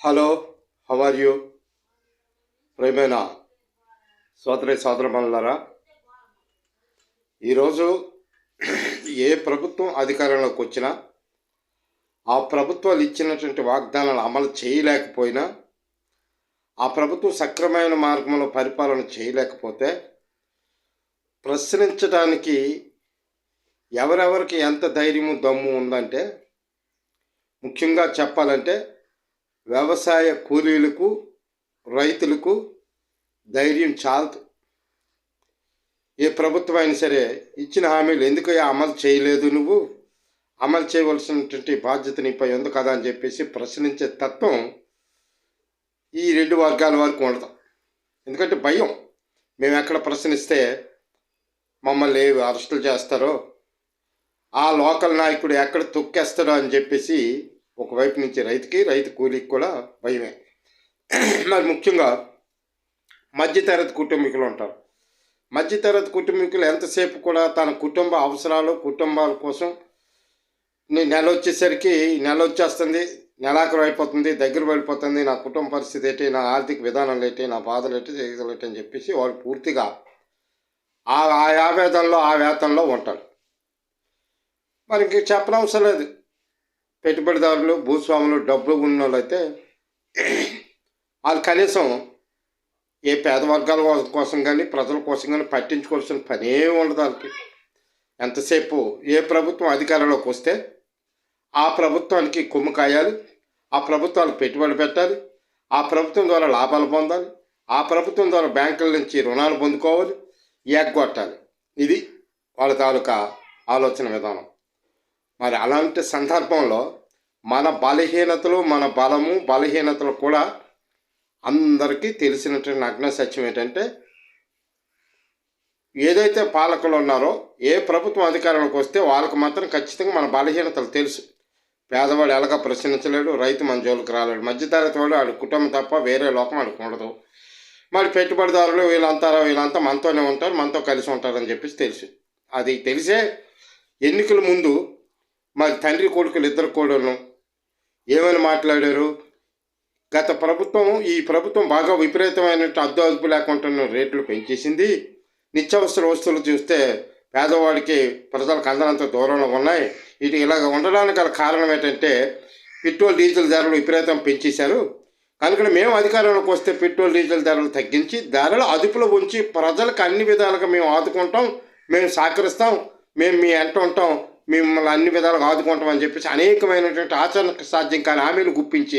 Hello how are you ప్రేమైన? సోదరి సోదరమల్లారా ఈరోజు ఏ ప్రభుత్వం అధికారంలోకి వచ్చినా ఆ ప్రభుత్వాలు ఇచ్చినటువంటి వాగ్దానాలు అమలు చేయలేకపోయినా ఆ ప్రభుత్వం సక్రమైన మార్గంలో పరిపాలన చేయలేకపోతే ప్రశ్నించడానికి ఎవరెవరికి ఎంత ధైర్యము దమ్ము ఉందంటే ముఖ్యంగా చెప్పాలంటే వ్యవసాయ కూలీలకు రైతులకు ధైర్యం చాలదు. ఏ ప్రభుత్వం అయినా సరే ఇచ్చిన హామీలు ఎందుకు అమలు చేయలేదు నువ్వు? అమలు చేయవలసినటువంటి బాధ్యత నీపై ఉంది కదా అని చెప్పేసి ప్రశ్నించే తత్వం ఈ రెండు వర్గాల వరకు ఉండదు. ఎందుకంటే భయం. మేము ఎక్కడ ప్రశ్నిస్తే మమ్మల్ని అరెస్టులు చేస్తారో ఆ లోకల్ నాయకుడు ఎక్కడ తొక్కేస్తాడో అని చెప్పేసి ఒకవైపు నుంచి రైతుకి రైతు కూలికి కూడా భయమే. మరి ముఖ్యంగా మధ్యతరగతి కుటుంబీకులు ఉంటారు. మధ్యతరగతి కుటుంబీకులు ఎంతసేపు కూడా తన కుటుంబ అవసరాలు కుటుంబాల కోసం నీ నెల వచ్చేసరికి నెల వచ్చేస్తుంది నెలాఖరు అయిపోతుంది దగ్గర పడిపోతుంది నా కుటుంబ పరిస్థితి ఏంటి నా ఆర్థిక విధానాలు ఏంటి నా బాధలు ఏంటి చేయగలు ఏంటి అని చెప్పేసి వాళ్ళు పూర్తిగా ఆ ఆ ఆవేదనలో ఆ వేతనలో ఉంటారు. మరి ఇంక చెప్పనవసరం లేదు. పెట్టుబడిదారులు భూస్వాములు డబ్బులు ఉన్న వాళ్ళైతే వాళ్ళు కనీసం ఏ పేద వర్గాల కోసం కానీ ప్రజల కోసం కానీ పట్టించుకోవాల్సిన పనే ఉండదు వాళ్ళకి ఎంతసేపు ఏ ప్రభుత్వం అధికారంలోకి వస్తే ఆ ప్రభుత్వానికి కొమ్ము కాయాలి ఆ ప్రభుత్వానికి పెట్టుబడి పెట్టాలి ఆ ప్రభుత్వం ద్వారా లాభాలు పొందాలి ఆ ప్రభుత్వం ద్వారా బ్యాంకుల నుంచి రుణాలు పొందుకోవాలి ఎగ్గొట్టాలి. ఇది వాళ్ళ తాలూకా ఆలోచన విధానం. మరి అలాంటి సందర్భంలో మన బలహీనతలు మన బలము బలహీనతలు కూడా అందరికీ తెలిసినటువంటి నగ్న సత్యం ఏంటంటే ఏదైతే పాలకులు ఉన్నారో ఏ ప్రభుత్వం అధికారంలోకి వస్తే వాళ్ళకి మాత్రం ఖచ్చితంగా మన బలహీనతలు తెలుసు. పేదవాడు ఎలాగ ప్రశ్నించలేడు రైతు మన జోలికి రాలేడు మధ్యతరగతి వాడు వాడి కుటుంబం తప్ప వేరే లోకం వాడికి ఉండదు. మరి పెట్టుబడిదారులు వీళ్ళంతా వీళ్ళంతా మనతోనే ఉంటారు మనతో కలిసి ఉంటారని చెప్పేసి తెలుసు. అది తెలిసే ఎన్నికల ముందు మా తండ్రి కొడుకులు ఇద్దరు కూడాను ఏమని మాట్లాడారు? గత ప్రభుత్వం ఈ ప్రభుత్వం బాగా విపరీతమైన అద్దు అదుపు లేకుండా రేట్లు పెంచేసింది. నిత్యావసర వస్తువులు చూస్తే పేదవాడికి ప్రజలకు అందనంత దూరంలో ఉన్నాయి. ఇటు ఇలాగ ఉండడానికి గల కారణం ఏంటంటే పెట్రోల్ డీజిల్ ధరలు విపరీతం పెంచేశారు. కనుక మేము అధికారంలోకి వస్తే పెట్రోల్ డీజిల్ ధరలు తగ్గించి ధరలు అదుపులో ఉంచి ప్రజలకు అన్ని విధాలుగా మేము ఆదుకుంటాం మేము సహకరిస్తాం మేము మీ ఎంట ఉంటాం మిమ్మల్ని అన్ని విధాలుగా ఆదుకుంటామని చెప్పేసి అనేకమైనటువంటి ఆచరణకు సాధ్యం కాని హామీలు గుప్పించి